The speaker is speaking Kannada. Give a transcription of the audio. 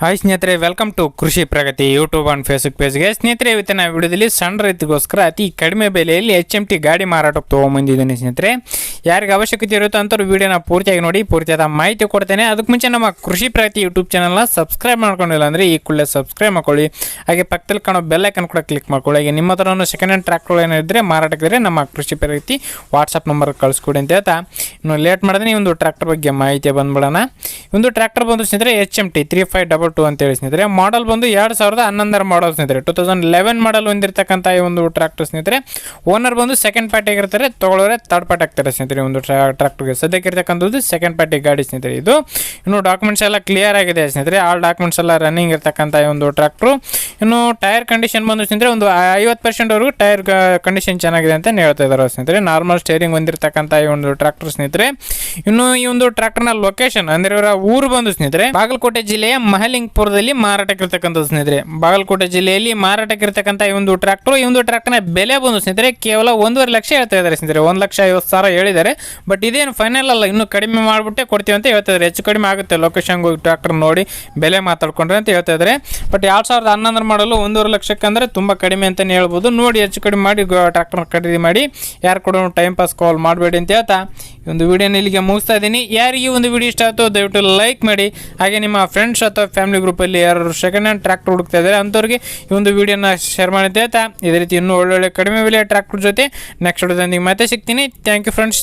ಹಾಯ್ ಸ್ನೇಹಿತರೆ welcome to Krishi Pragati YouTube and Facebook ಪೇಜ್ಗೆ ಸ್ನೇಹಿತರೆ ಇವತ್ತಿನ ವಿಡಿಯೋದಲ್ಲಿ ಸಣ್ಣ ರೈತರಿಗೋಸ್ಕರ ಅತಿ ಕಡಿಮೆ ಬೆಲೆಯಲ್ಲಿ ಎಚ್ ಎಂ ಟಿ ಗಾಡಿ ಮಾರಾಟಕ್ಕೆ ತೊಗೊಂಬಂದಿದ್ದೀನಿ ಸ್ನೇಹಿತರೆ. ಯಾರಿಗೆ ಅವಶ್ಯಕತೆ ಇರುತ್ತೋ ಅಂಥವ್ರು ವೀಡಿಯೋನ ಪೂರ್ತಿಯಾಗಿ ನೋಡಿ, ಪೂರ್ತಿಯಾದ ಮಾಹಿತಿ ಕೊಡ್ತೇನೆ. ಅದಕ್ಕೆ ಮುಂಚೆ ನಮ್ಮ ಕೃಷಿ ಪ್ರಗತಿ ಯೂಟ್ಯೂಬ್ ಚಾನಲ್ನ ಸಬ್ಸ್ಕ್ರೈಬ್ ಮಾಡ್ಕೊಂಡಿಲ್ಲ ಅಂದರೆ ಈ ಕೂಡಲೇ ಸಬ್ಸ್ಕ್ರೈಬ್ ಮಾಡ್ಕೊಳ್ಳಿ. ಹಾಗೆ ಪಕ್ಕದಲ್ಲಿ ಕಾಣೋ ಬೆಲ್ಲೈಕನ್ ಕೂಡ ಕ್ಲಿಕ್ ಮಾಡ್ಕೊಳ್ಳಿ. ಹಾಗೆ ನಿಮ್ಮ ಹತ್ರನೂ ಸೆಕೆಂಡ್ ಹ್ಯಾಂಡ್ ಟ್ರ್ಯಾಕ್ಟರ್ ಏನಿದ್ರೆ ಮಾರಾಟಕ್ಕಿದ್ರೆ ನಮ್ಮ ಕೃಷಿ ಪ್ರಗತಿ ವಾಟ್ಸಪ್ ನಂಬರ್ ಕಳಿಸ್ಕೊಡಿ ಅಂತ ಹೇಳ್ತಾ. ಇನ್ನು ಲೇಟ್ ಮಾಡಿದ್ರೆ ಈ ಒಂದು ಟ್ರ್ಯಾಕ್ಟರ್ ಬಗ್ಗೆ ಮಾಹಿತಿ ಬಂದ್ಬಿಡೋಣ. ಒಂದು ಟ್ರ್ಯಾಕ್ಟರ್ ಬಂದು ಸ್ನೇಹಿತರೆ H M T three five double two ಅಂತೇಳಿ ಸ್ನೇಹಿತರೆ. ಮಾಡಲ್ ಬಂದು ಎರಡು ಸಾವಿರದ ಹನ್ನೊಂದರ ಮಾಡಲ್ ಸ್ನೇಹಿತರೆ. ಟೂ ತೌಸಂಡ್ ಲೆವೆನ್ ಮಾಡಲ್ ಹೊಂದಿರತಕ್ಕಂಥ ಈ ಒಂದು ಟ್ರ್ಯಾಕ್ಟರ್ ಸ್ನೇಹಿತರೆ. ಓನರ್ ಬಂದು ಸೆಕೆಂಡ್ ಪಾರ್ಟಿ ಆಗಿರ್ತಾರೆ, ತಗೊಳ್ಳೋರೆ ಥರ್ಡ್ ಪಾರ್ಟಿ ಆಗ್ತಾರೆ ಸ್ನೇಹಿತರೆ. ಈ ಒಂದು ಟ್ರ್ಯಾಕ್ಟರ್ಗೆ ಸದ್ಯಕ್ಕೆ ಇರ್ತಕ್ಕಂಥದ್ದು ಸೆಕೆಂಡ್ ಪಾರ್ಟಿ ಗಾಡಿ ಸ್ನೇಹಿತರೆ ಇದು. ಇನ್ನು ಡಾಕ್ಯುಮೆಂಟ್ಸ್ ಎಲ್ಲ ಕ್ಲಿಯರ್ ಆಗಿದೆ ಸ್ನೇಹಿತರೆ. ಆಲ್ ಡಾಕ್ಯುಮೆಂಟ್ಸ್ ಎಲ್ಲ ರನ್ನಿಂಗ್ ಇರ್ತಕ್ಕಂಥ ಒಂದು ಟ್ರ್ಯಾಕ್ಟ್ರು ಇನ್ನು ಟೈರ್ ಕಂಡೀಷನ್ ಬಂದು ಸ್ನೇಹಿತರೆ, ಒಂದು ಐವತ್ತು ಪರ್ಸೆಂಟ್ವರೆಗೂ ಟೈರ್ ಕಂಡೀಷನ್ ಚೆನ್ನಾಗಿದೆ ಅಂತ ಹೇಳ್ತಾ ಇದ್ದಾರೆ ಸ್ನೇಹಿತರೆ. ನಾರ್ಮಲ್ ಸ್ಟೇರಿಂಗ್ ಹೊಂದಿರತಕ್ಕಂಥ ಈ ಒಂದು ಟ್ರ್ಯಾಕ್ಟರ್ ಸ್ನೇಹಿತರೆ. ಇನ್ನು ಈ ಒಂದು ಟ್ರ್ಯಾಕ್ಟರ್ನ ಲೊಕೇಶನ್ ಅಂದ್ರೆ ಇವರ ಊರು ಬಂದು ಸ್ನೇಹಿತರೆ, ಬಾಗಲಕೋಟೆ ಜಿಲ್ಲೆಯ ಮಹಲಿಂಗ್ಪುರದಲ್ಲಿ ಮಾರಾಟಕ್ಕಿರ್ತಕ್ಕಂಥ ಸ್ನೇಹಿತರೆ. ಬಾಗಲಕೋಟೆ ಜಿಲ್ಲೆಯಲ್ಲಿ ಮಾರಾಟಕ್ಕಿರ್ತಕ್ಕಂಥ ಈ ಒಂದು ಟ್ರ್ಯಾಕ್ಟರ್ ಈ ಒಂದು ಟ್ರ್ಯಾಕ್ಟರ್ನ ಬೆಲೆ ಬಂದು ಸ್ನೇಹಿತರೆ, ಕೇವಲ ಒಂದೂವರೆ ಲಕ್ಷ ಹೇಳ್ತಾ ಇದ್ದಾರೆ ಸ್ನೇಹಿತರೆ. ಒಂದು ಲಕ್ಷ ಐವತ್ತು ಸಾವಿರ ಬಟ್ ಇದೇನು ಫೈನಲ್ ಅಲ್ಲ, ಇನ್ನೂ ಕಡಿಮೆ ಮಾಡಿಬಿಟ್ಟೆ ಕೊಡ್ತೀವಿ ಅಂತ ಹೇಳ್ತಾ ಇದ್ದಾರೆ ಹೆಚ್ಚು ಕಡಿಮೆ ಆಗುತ್ತೆ. ಲೊಕೇಶನ್ಗೆ ಹೋಗಿ ಟ್ರ್ಯಾಕ್ಟರ್ ನೋಡಿ, ಬೆಲೆ ಮಾತಾಡ್ಕೊಂಡ್ರೆ ಅಂತ ಹೇಳ್ತಾ ಇದ್ದಾರೆ ಬಟ್ ಎರಡು ಸಾವಿರದ ಹನ್ನೊಂದರ ಮಾಡಲು ಒಂದೂವರೆ ಲಕ್ಷಕ್ಕೆ ಅಂದರೆ ತುಂಬ ಕಡಿಮೆ ಅಂತಲೇ ಹೇಳ್ಬೋದು. ನೋಡಿ, ಹೆಚ್ಚು ಕಡಿಮೆ ಮಾಡಿ ಟ್ರ್ಯಾಕ್ಟರ್ ಖರೀದಿ ಮಾಡಿ. ಯಾರು ಕೂಡ ಟೈಮ್ ಪಾಸ್ ಕಾಲ್ ಮಾಡಬೇಡಿ ಅಂತ ಹೇಳ್ತಾ ಈ ಒಂದು ವಿಡಿಯೋನ ಇಲ್ಲಿಗೆ ಮುಗಿಸ್ತಾ ಇದ್ದೀನಿ. ಯಾರಿಗೆ ಒಂದು ವಿಡಿಯೋ ಇಷ್ಟ ಆಯ್ತು, ದಯವಿಟ್ಟು ಲೈಕ್ ಮಾಡಿ. ಹಾಗೆ ನಿಮ್ಮ ಫ್ರೆಂಡ್ಸ್ ಅಥವಾ ಫ್ಯಾಮಿಲಿ ಗ್ರೂಪಲ್ಲಿ ಯಾರು ಸೆಕೆಂಡ್ ಹ್ಯಾಂಡ್ ಟ್ರ್ಯಾಕ್ಟರ್ ಹುಡುಕ್ತಾ ಇದ್ದಾರೆ, ಅಂಥವ್ರಿಗೆ ಈ ಒಂದು ವಿಡಿಯೋನ ಶೇರ್ ಮಾಡಿ ಅಂತ ಹೇಳ್ತಾ. ಇದೇ ರೀತಿ ಇನ್ನೂ ಒಳ್ಳೊಳ್ಳೆ ಕಡಿಮೆ ಬೆಲೆಯ ಟ್ರ್ಯಾಕ್ಟರ್ ಜೊತೆ ನೆಕ್ಸ್ಟ್ ವಿಡಿಯೋದೊಂದಿಗೆ ಮತ್ತೆ ಸಿಗ್ತೀನಿ. Thank you friends